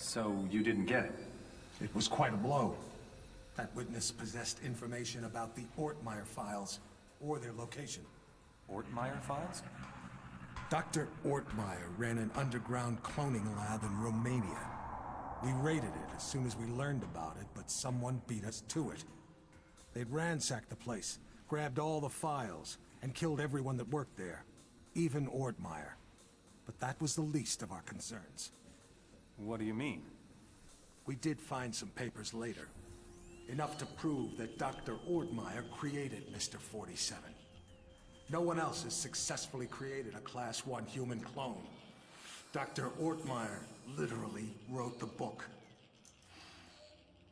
So you didn't get it? It was quite a blow. That witness possessed information about the Ortmeyer files or their location. Ortmeyer files? Dr. Ortmeyer ran an underground cloning lab in Romania. We raided it as soon as we learned about it, but someone beat us to it. They'd ransacked the place, grabbed all the files, and killed everyone that worked there, even Ortmeyer. But that was the least of our concerns. What do you mean? We did find some papers later. Enough to prove that Dr. Ortmeyer created Mr. 47. No one else has successfully created a Class 1 human clone. Dr. Ortmeyer literally wrote the book.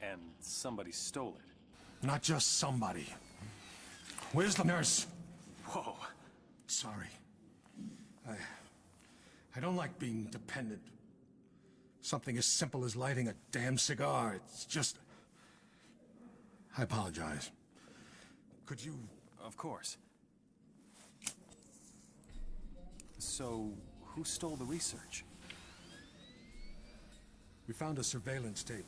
And somebody stole it. Not just somebody. Where's the nurse? Whoa. Sorry. I... I don't like being dependent. Something as simple as lighting a damn cigar, it's just... I apologize. Could you... Of course. So, who stole the research? We found a surveillance tape.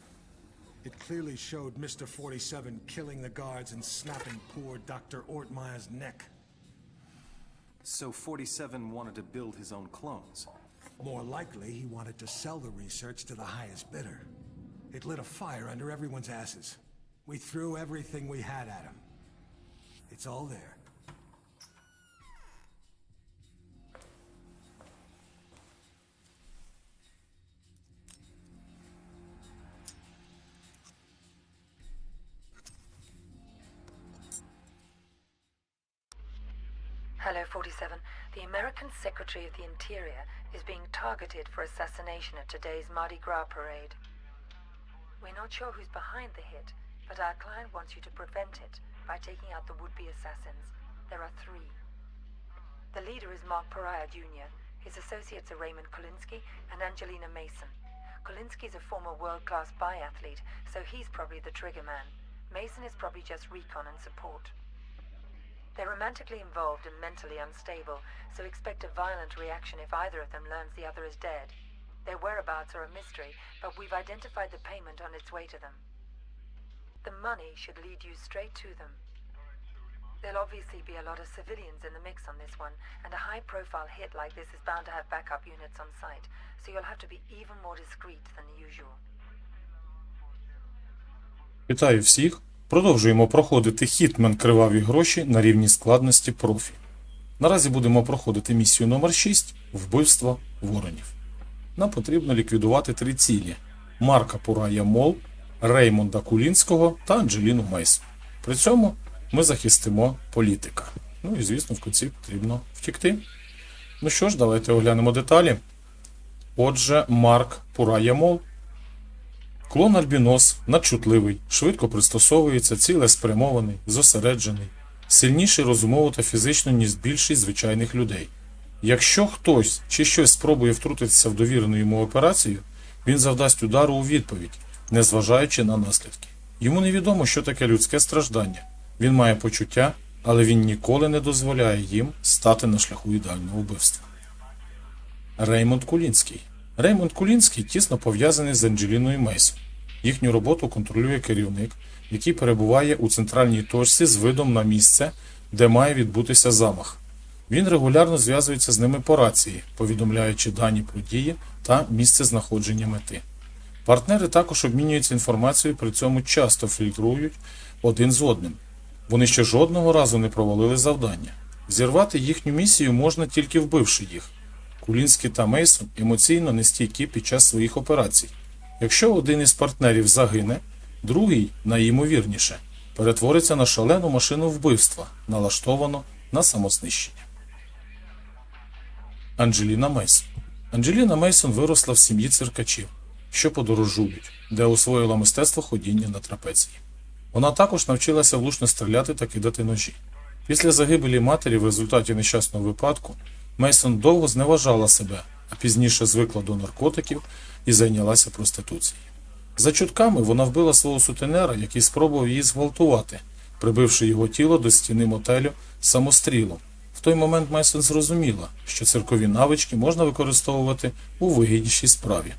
It clearly showed Mr. 47 killing the guards and snapping poor Dr. Ortmeyer's neck. So 47 wanted to build his own clones. More likely, he wanted to sell the research to the highest bidder. It lit a fire under everyone's asses. We threw everything we had at him. It's all there. Hello, 47. The American Secretary of the Interior is being targeted for assassination at today's Mardi Gras parade. We're not sure who's behind the hit, but our client wants you to prevent it by taking out the would-be assassins. There are three. The leader is Mark Pariah Jr. His associates are Raymond Kolinsky and Angelina Mason. Kolinsky is a former world-class biathlete, so he's probably the trigger man. Mason is probably just recon and support. They're romantically involved and mentally unstable, so expect a violent reaction if either of them learns the other is dead. Their whereabouts are a mystery, but we've identified the payment on its way to them. The money should lead you straight to them. There'll obviously be a lot of civilians in the mix on this one, and a high profile hit like this is bound to have backup units on site, so you'll have to be even more discreet than usual. Вітаю всіх! Продовжуємо проходити Hitman Криваві гроші на рівні складності профі. Наразі будемо проходити місію номер 6 Вбивство воронів. Нам потрібно ліквідувати три цілі: Марка Пурая Мол, Реймонда Кулінського та Анджеліну Мейсон. При цьому ми захистимо політика. Ну і звісно, в кінці потрібно втікти. Ну що ж, давайте оглянемо деталі. Отже, Марк Пурая Мол Клон Альбінос надчутливий, швидко пристосовується, цілеспрямований, зосереджений, сильніший розумово та фізично, ніж більшість звичайних людей. Якщо хтось чи щось спробує втрутитися в довірену йому операцію, він завдасть удару у відповідь, незважаючи на наслідки. Йому невідомо, що таке людське страждання. Він має почуття, але він ніколи не дозволяє їм стати на шляху ідеального вбивства. Реймонд Кулінський. Реймонд Кулінський тісно пов'язаний з Анджеліною Мейсон. Їхню роботу контролює керівник, який перебуває у центральній точці з видом на місце, де має відбутися замах. Він регулярно зв'язується з ними по рації, повідомляючи дані про дії та місце знаходження мети. Партнери також обмінюються інформацією, при цьому часто фільтрують один з одним. Вони ще жодного разу не провалили завдання. Зірвати їхню місію можна тільки вбивши їх. Кулінський та Мейсон емоційно нестійкі під час своїх операцій. Якщо один із партнерів загине, другий, найімовірніше, перетвориться на шалену машину вбивства, налаштовану на самознищення. Анджеліна Мейсон. Анджеліна Мейсон виросла в сім'ї циркачів, що подорожують, де освоїла мистецтво ходіння на трапеції. Вона також навчилася влучно стріляти та кидати ножі. Після загибелі матері в результаті нещасного випадку Мейсон довго зневажала себе, а пізніше звикла до наркотиків і зайнялася проституцією. За чутками вона вбила свого сутенера, який спробував її зґвалтувати, прибивши його тіло до стіни мотелю самострілом. В той момент Мейсон зрозуміла, що циркові навички можна використовувати у вигіднішій справі.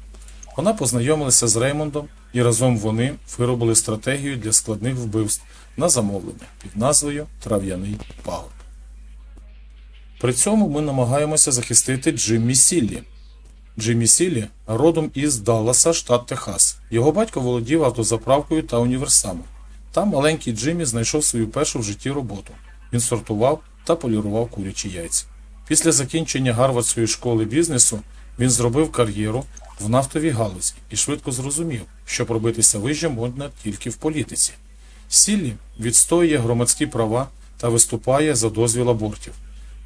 Вона познайомилася з Реймондом, і разом вони виробили стратегію для складних вбивств на замовлення під назвою Трав'яний пагорб. При цьому ми намагаємося захистити Джиммі Сіллі. Джиммі Сіллі родом із Далласа, штат Техас. Його батько володів автозаправкою та універсамом. Там маленький Джиммі знайшов свою першу в житті роботу. Він сортував та полірував курячі яйця. Після закінчення Гарвардської школи бізнесу він зробив кар'єру в нафтовій галузі і швидко зрозумів, що пробитися вище можна тільки в політиці. Сіллі відстоює громадські права та виступає за дозвіл абортів.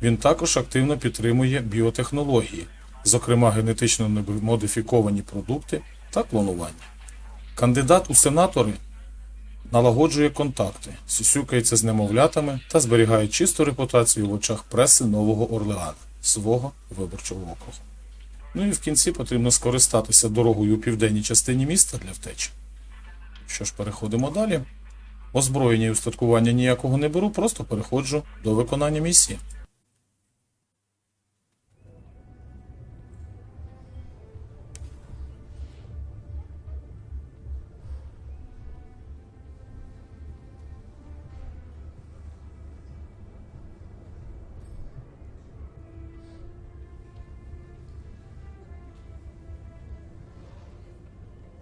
Він також активно підтримує біотехнології, зокрема генетично модифіковані продукти та клонування. Кандидат у сенатори налагоджує контакти, сюсюкається з немовлятами та зберігає чисту репутацію в очах преси Нового Орлеана, свого виборчого округу. Ну і в кінці потрібно скористатися дорогою у південній частині міста для втечі. Що ж, переходимо далі. Озброєння і устаткування ніякого не беру, просто переходжу до виконання місії.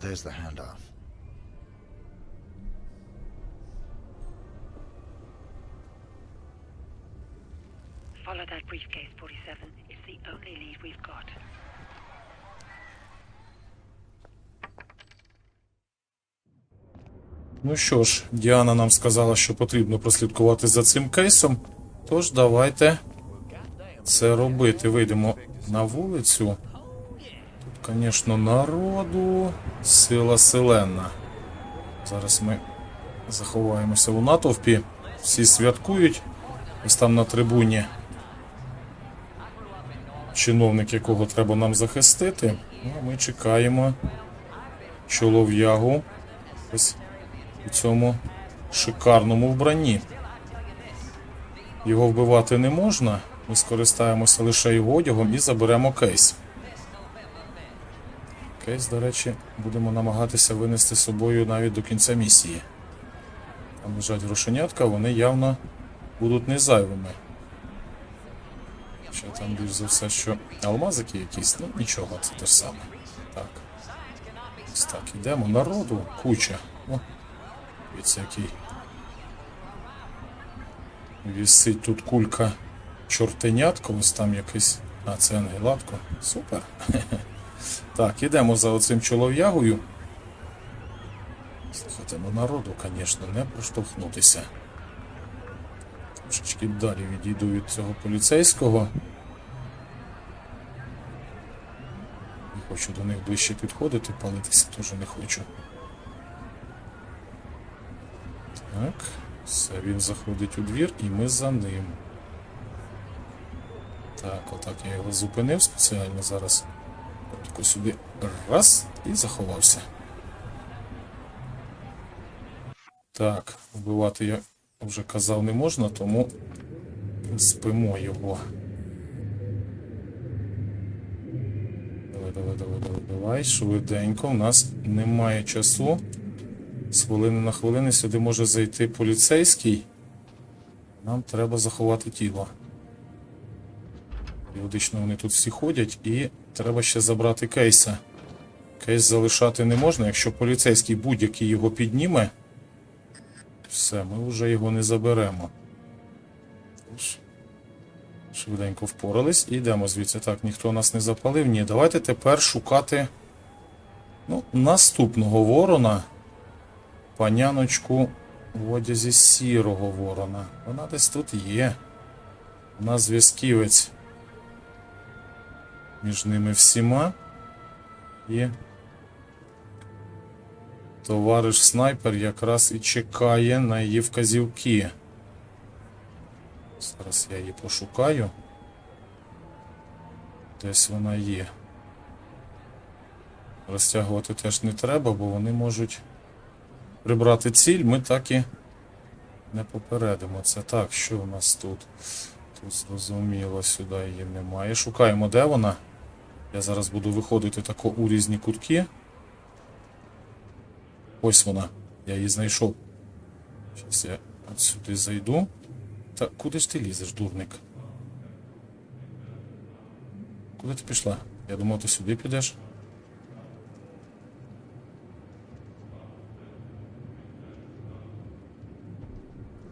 There's the handoff. Follow that briefcase, 47. It's the only lead we've got. Ну що ж, Діана нам сказала, що потрібно прослідкувати за цим кейсом. Тож давайте це робити. Вийдемо на вулицю. Звісно, народу, сила селена. Зараз ми заховаємося у натовпі. Всі святкують. Ось там на трибуні. Чиновник, якого треба нам захистити. Ну, ми чекаємо чолов'ягу. Ось у цьому шикарному вбранні. Його вбивати не можна. Ми скористаємося лише його одягом і заберемо кейс. Кейс, до речі, будемо намагатися винести з собою навіть до кінця місії. Там лежать грошенятка, вони явно будуть не зайвими. Ще там більш за все, що алмазики якісь, ну нічого, це те ж саме. Так. Ось так, ідемо. Народу куча. О, Дивіться, який. Вісить тут кулька чортенятко, ось там якийсь. А, це ангелатко. Супер. Так, ідемо за оцим чолов'ягою. Слухайте, ну народу, звісно, не проштовхнутися. Трошечки далі відійду від цього поліцейського. Не хочу до них ближче підходити, палитися теж не хочу. Так, все, він заходить у двір і ми за ним. Так, отак я його зупинив спеціально зараз. Тільки сюди раз і заховався. Так, вбивати я вже казав не можна, тому спимо його. Давай, давай, давай, давай, давай. Швиденько. У нас немає часу. З хвилини на хвилину сюди може зайти поліцейський. Нам треба заховати тіло. Періодично вони тут всі ходять і треба ще забрати кейса. Кейс залишати не можна, якщо поліцейський будь-який його підніме. Все, ми вже його не заберемо. Швиденько впорались і йдемо звідси. Так, ніхто нас не запалив. Ні, давайте тепер шукати ну, наступного ворона. Паняночку в одязі сірого ворона. Вона десь тут є. Вона зв'язківець між ними всіма. І товариш снайпер якраз і чекає на її вказівки. Зараз я її пошукаю. Десь вона є. Розтягувати теж не треба, бо вони можуть прибрати ціль, ми так і не попередимо. Це так, що у нас тут? Тут зрозуміло, сюди її немає. Шукаємо, де вона. Я зараз буду виходити тако у різні кутки. Ось вона. Я її знайшов. Зараз я сюди зайду. Та куди ж ти лізеш, дурник? Куди ти пішла? Я думав, ти сюди підеш.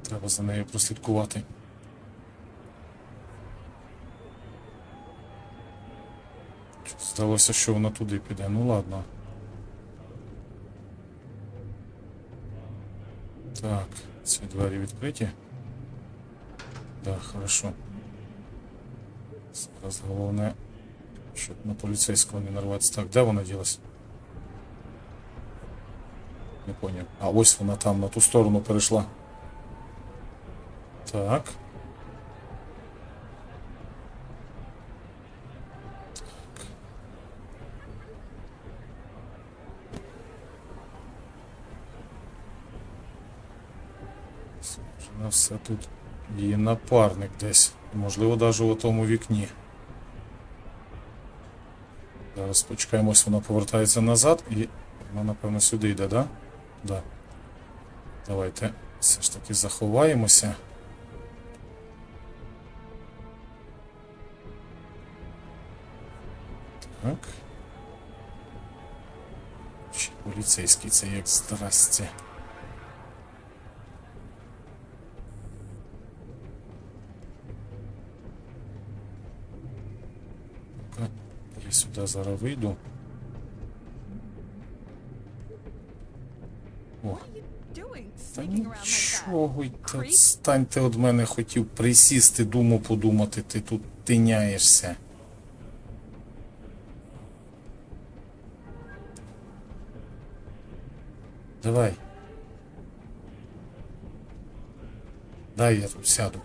Треба за нею прослідкувати. Щось Здалося, що вона туди піде. Ну ладно. Так, ці двері відкриті. Да, хорошо. Зараз головне, щоб на поліцейського не нарватися. Так, де вона ділась? Не поняв. А ось вона там, на ту сторону перейшла. Так. Так. Схоже на тут її напарник десь. Можливо, навіть у тому вікні. Зараз почекаємо, ось вона повертається назад і вона, напевно, сюди йде, да? Да. Давайте все ж таки заховаємося. Так. Поліцейський це як здрасте. Я сюди зараз вийду. О, та нічого, та Creep? станьте від мене хотів присісти, думу подумати, ти тут тиняєшся. Давай. Дай я тут сяду.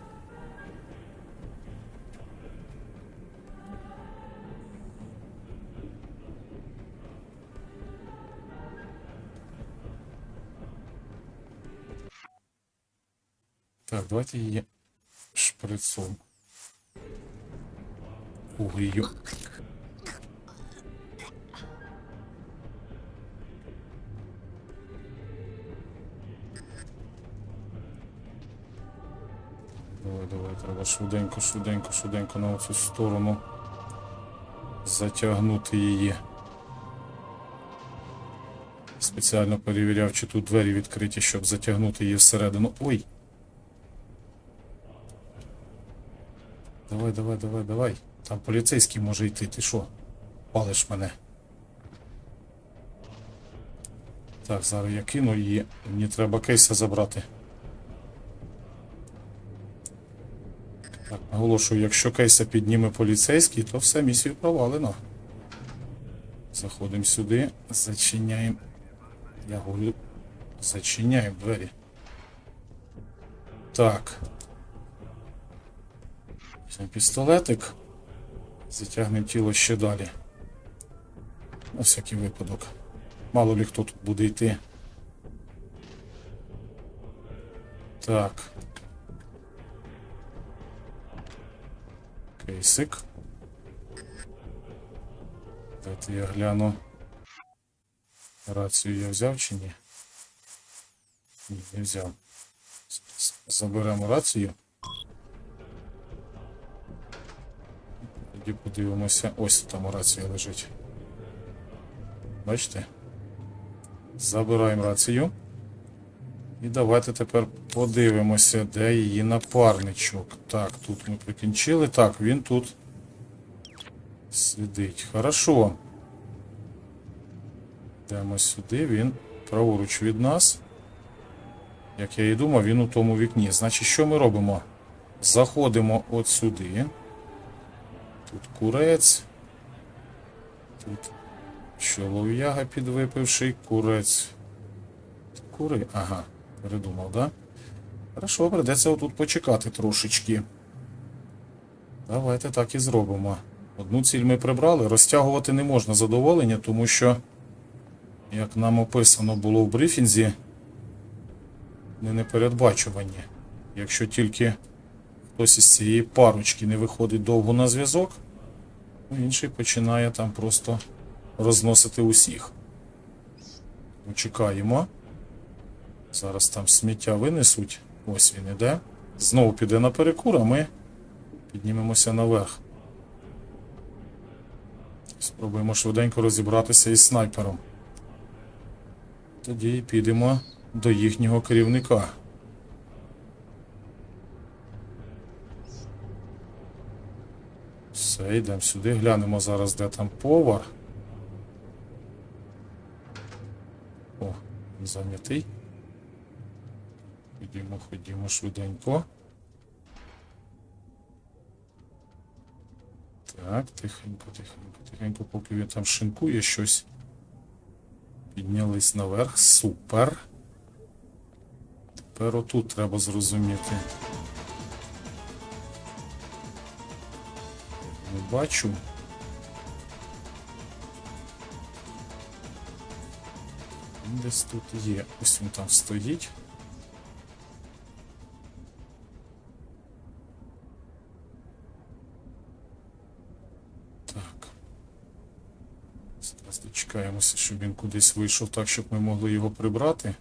Давайте її шприцом. Угрію. Давай, давай, треба швиденько, швиденько, швиденько на оцю сторону затягнути її. Спеціально перевіряв, чи тут двері відкриті, щоб затягнути її всередину. Ой! Давай, давай, давай. Там поліцейський може йти, ти що? Палиш мене. Так, зараз я кину її. Мені треба кейса забрати. Так, наголошую, якщо кейса підніме поліцейський, то все, місію провалено. Заходимо сюди, зачиняємо. Я говорю, зачиняємо двері. Так. Пістолетик. Затягнемо тіло ще далі. На всякий випадок. Мало ли хто тут буде йти. Так. Кейсик. Дайте я гляну. Рацію я взяв чи ні? Ні, не взяв. Заберемо рацію. Тоді подивимося. Ось там рація лежить. Бачите? Забираємо рацію. І давайте тепер подивимося, де її напарничок. Так, тут ми прикінчили. Так, він тут сидить. Хорошо. Йдемо сюди, він праворуч від нас. Як я і думав, він у тому вікні. Значить, що ми робимо? Заходимо от сюди. Тут курець. Тут чолов'яга підвипивший, курець. Кури. Ага, передумав, да? Хорошо, придеться отут почекати трошечки. Давайте так і зробимо. Одну ціль ми прибрали. Розтягувати не можна задоволення, тому що, як нам описано було в брифінзі, не непередбачувані. Якщо тільки хтось із цієї парочки не виходить довго на зв'язок, Інший починає там просто розносити усіх. Чекаємо. Зараз там сміття винесуть. Ось він іде. Знову піде на перекур, а ми піднімемося наверх. Спробуємо швиденько розібратися із снайпером. Тоді підемо до їхнього керівника. Все, йдемо сюди, глянемо зараз, де там повар. О, зайнятий. Ходімо, ходімо швиденько. Так, тихенько, тихенько, тихенько, поки він там шинкує щось. Піднялись наверх. Супер. Тепер отут треба зрозуміти. Не бачу. Десь тут є. Ось він там стоїть. Так. Зараз дочекаємося, щоб він кудись вийшов так, щоб ми могли його прибрати.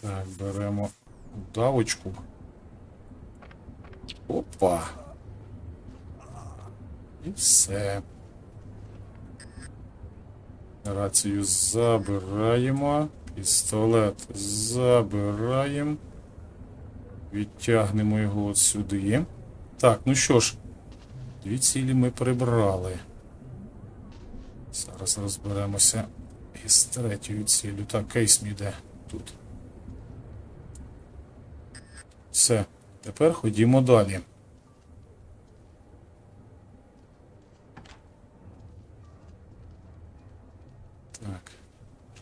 Так, беремо давочку. Опа. І все. Рацію забираємо. Пістолет забираємо. Відтягнемо його от сюди. Так, ну що ж, дві цілі ми прибрали. Зараз розберемося із третьою ціллю. Так, кейс мій тут. Все. Тепер ходімо далі. Так.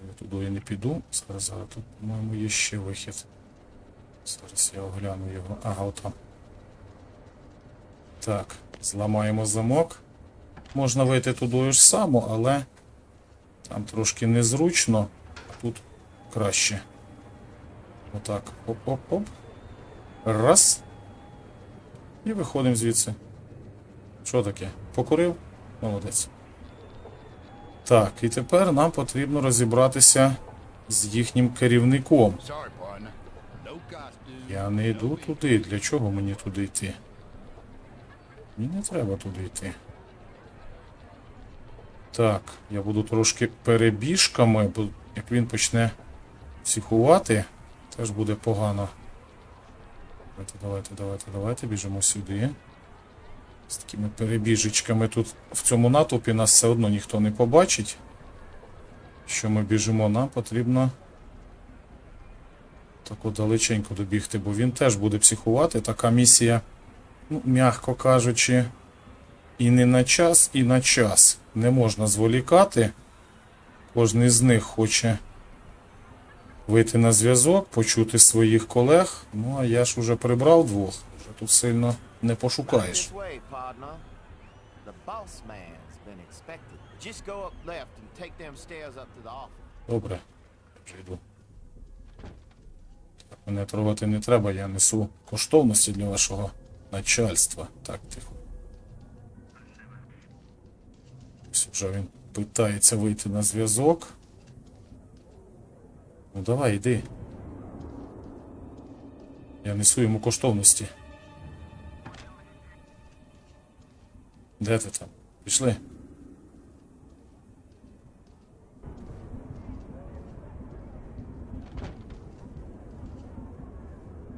Я туди я не піду. Зараз, зараз тут, по-моєму, є ще вихід. Зараз я огляну його. Ага, отам. Так, зламаємо замок. Можна вийти туди ж само, але там трошки незручно. Тут краще. Отак. Оп-оп-оп. Раз. І виходимо звідси. Що таке? Покурив? Молодець. Так, і тепер нам потрібно розібратися з їхнім керівником. Я не йду туди. Для чого мені туди йти? Мені не треба туди йти. Так, я буду трошки перебіжками, бо як він почне психувати, теж буде погано. Давайте, давайте, давайте, давайте, біжимо сюди. З такими перебіжечками тут в цьому натовпі нас все одно ніхто не побачить. Що ми біжимо, нам потрібно тако далеченько добігти, бо він теж буде психувати. Така місія, ну, м'яко кажучи, і не на час, і на час. Не можна зволікати. Кожен з них хоче вийти на зв'язок, почути своїх колег. Ну, а я ж уже прибрав двох. Вже тут сильно не пошукаєш. Добре, вже йду. Так, мене трогати не треба, я несу коштовності для вашого начальства. Так, тихо. Ось вже він питається вийти на зв'язок. Ну давай, йди. Я несу йому коштовності. Де ти там? Пішли.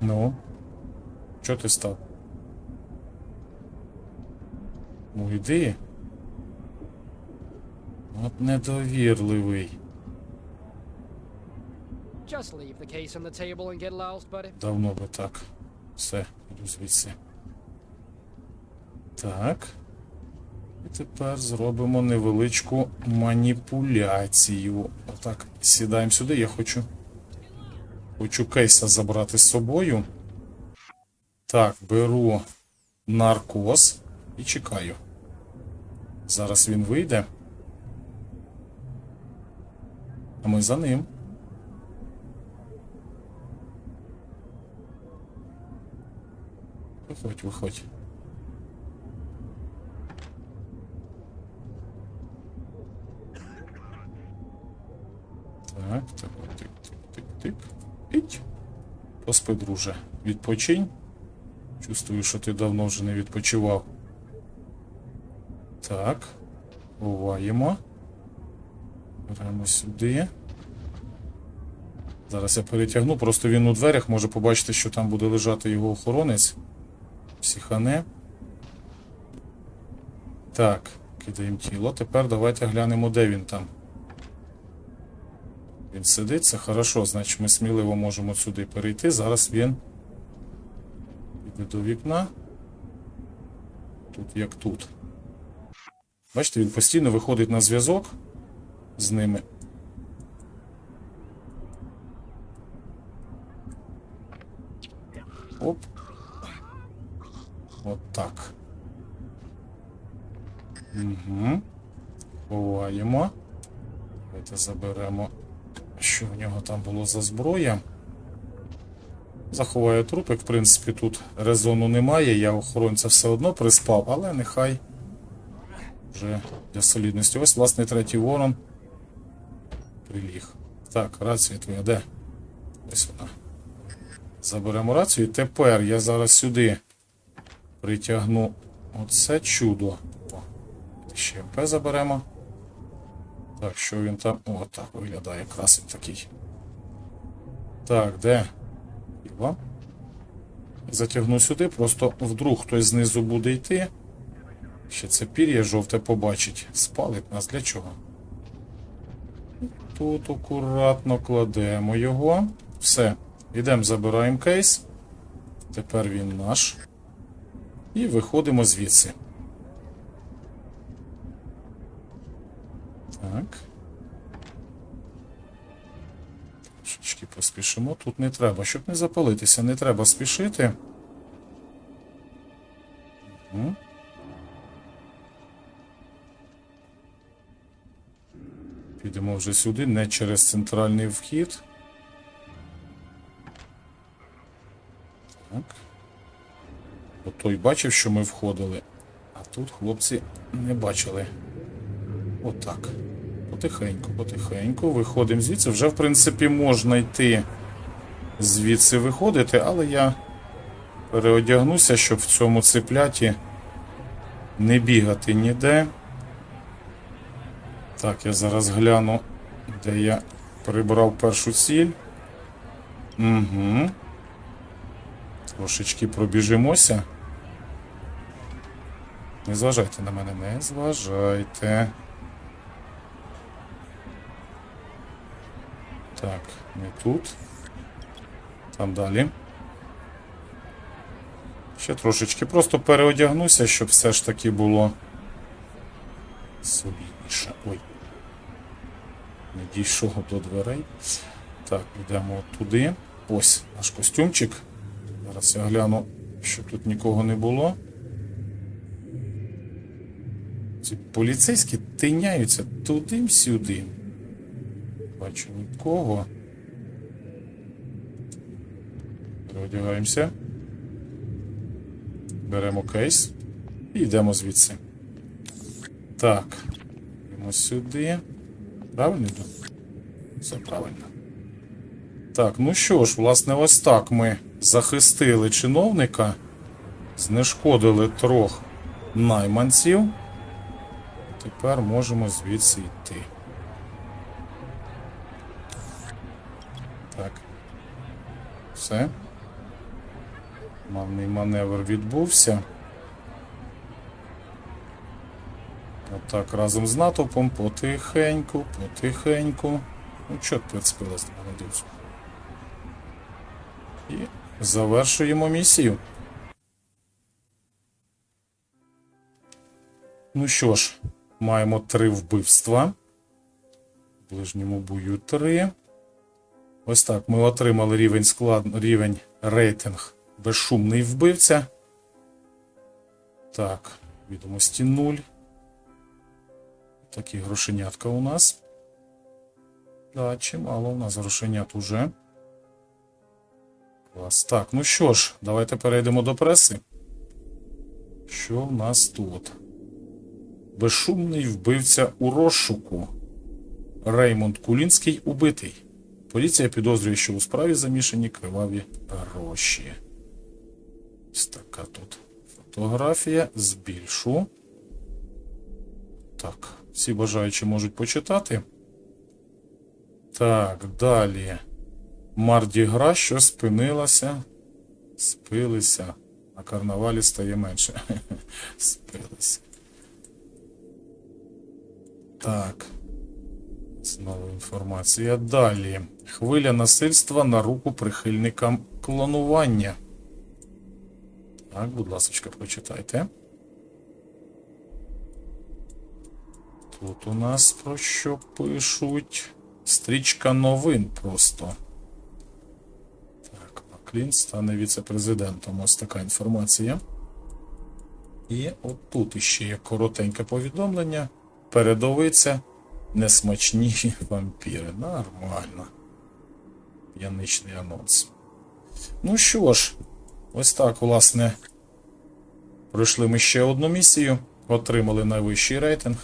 Ну, що ти став? Ну йди. От недовірливий. Just leave the case on the table and get lost, buddy. Давно би так. Все, іду звідси. Так. І тепер зробимо невеличку маніпуляцію. Отак, сідаємо сюди, я хочу. Хочу кейса забрати з собою. Так, беру наркоз і чекаю. Зараз він вийде. А ми за ним. Виходь, виходь. Так, так, тик, тик, тик, тик. Поспи, друже. Відпочинь. Чувствую, що ти давно вже не відпочивав. Так. Буваємо. Беремо сюди. Зараз я перетягну, просто він у дверях може побачити, що там буде лежати його охоронець. Психане. Так, кидаємо тіло. Тепер давайте глянемо, де він там. Він сидить, це хорошо, значить ми сміливо можемо сюди перейти. Зараз він піде до вікна. Тут як тут. Бачите, він постійно виходить на зв'язок з ними. Оп. От так. Угу. Ховаємо. Давайте заберемо, що в нього там було за зброя. Заховаю трупик, в принципі, тут резону немає. Я охоронця все одно приспав, але нехай вже для солідності. Ось, власне, третій ворон приліг. Так, рація твоя де? Ось вона. Заберемо рацію. І тепер я зараз сюди притягну оце чудо. Ще МП заберемо. Так, що він там. О, так виглядає красень такий. Так, де? Хіба? Затягну сюди, просто вдруг хтось знизу буде йти. Ще це пір'я жовте побачить. Спалить нас для чого? Тут акуратно кладемо його. Все. Йдемо, забираємо кейс. Тепер він наш. І виходимо звідси. Так. Трошечки поспішимо. Тут не треба. Щоб не запалитися, не треба спішити. Угу. Підемо вже сюди, не через центральний вхід. Так. От той бачив, що ми входили, а тут хлопці не бачили. Отак. Потихеньку, потихеньку. Виходимо звідси. Вже, в принципі, можна йти звідси виходити, але я переодягнуся, щоб в цьому цепляті не бігати ніде. Так, я зараз гляну, де я прибрав першу ціль. Угу. Трошечки пробіжимося. Не зважайте на мене, не зважайте. Так, не тут. Там далі. Ще трошечки. Просто переодягнуся, щоб все ж таки було солідніше. Ой. Не дійшов до дверей. Так, йдемо туди. Ось наш костюмчик. Зараз я гляну, щоб тут нікого не було. Ці поліцейські тиняються туди-сюди. Бачу нікого. Переодягаємося. Беремо кейс і йдемо звідси. Так. Йдемо сюди. Правильно йду? Все правильно. Так, ну що ж, власне, ось так ми захистили чиновника, знешкодили трьох найманців. Тепер можемо звідси йти. Все. Мавний маневр відбувся. Отак разом з натовпом потихеньку, потихеньку. Ну, чот прицепилась мене дивцю. І завершуємо місію. Ну що ж, маємо три вбивства. В ближньому бою три. Ось так. Ми отримали рівень склад... рівень рейтинг безшумний вбивця. Так, відомості 0. Такі грошенятка у нас. Да, чимало у нас грошенят уже. Клас. Так, ну що ж, давайте перейдемо до преси. Що в нас тут? Безшумний вбивця у розшуку. Реймонд Кулінський убитий. Поліція підозрює, що у справі замішані криваві гроші. Ось така тут фотографія. Збільшу. Так, всі бажаючі можуть почитати. Так, далі. Марді Гра, що спинилася. Спилися. На карнавалі стає менше. Спилися. Так. Знову інформація. Далі. Хвиля насильства на руку прихильникам клонування. Так, будь ласка, прочитайте. Тут у нас про що пишуть? Стрічка новин просто. Так, Маклін стане віце-президентом. Ось така інформація. І отут іще є коротеньке повідомлення. Передовиця несмачні вампіри. Нормально. П'яничний анонс. Ну що ж, ось так, власне. Пройшли ми ще одну місію, отримали найвищий рейтинг.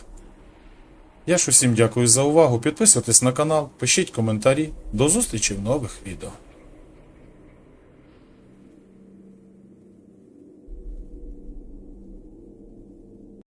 Я ж усім дякую за увагу. Підписуйтесь на канал, пишіть коментарі. До зустрічі в нових відео.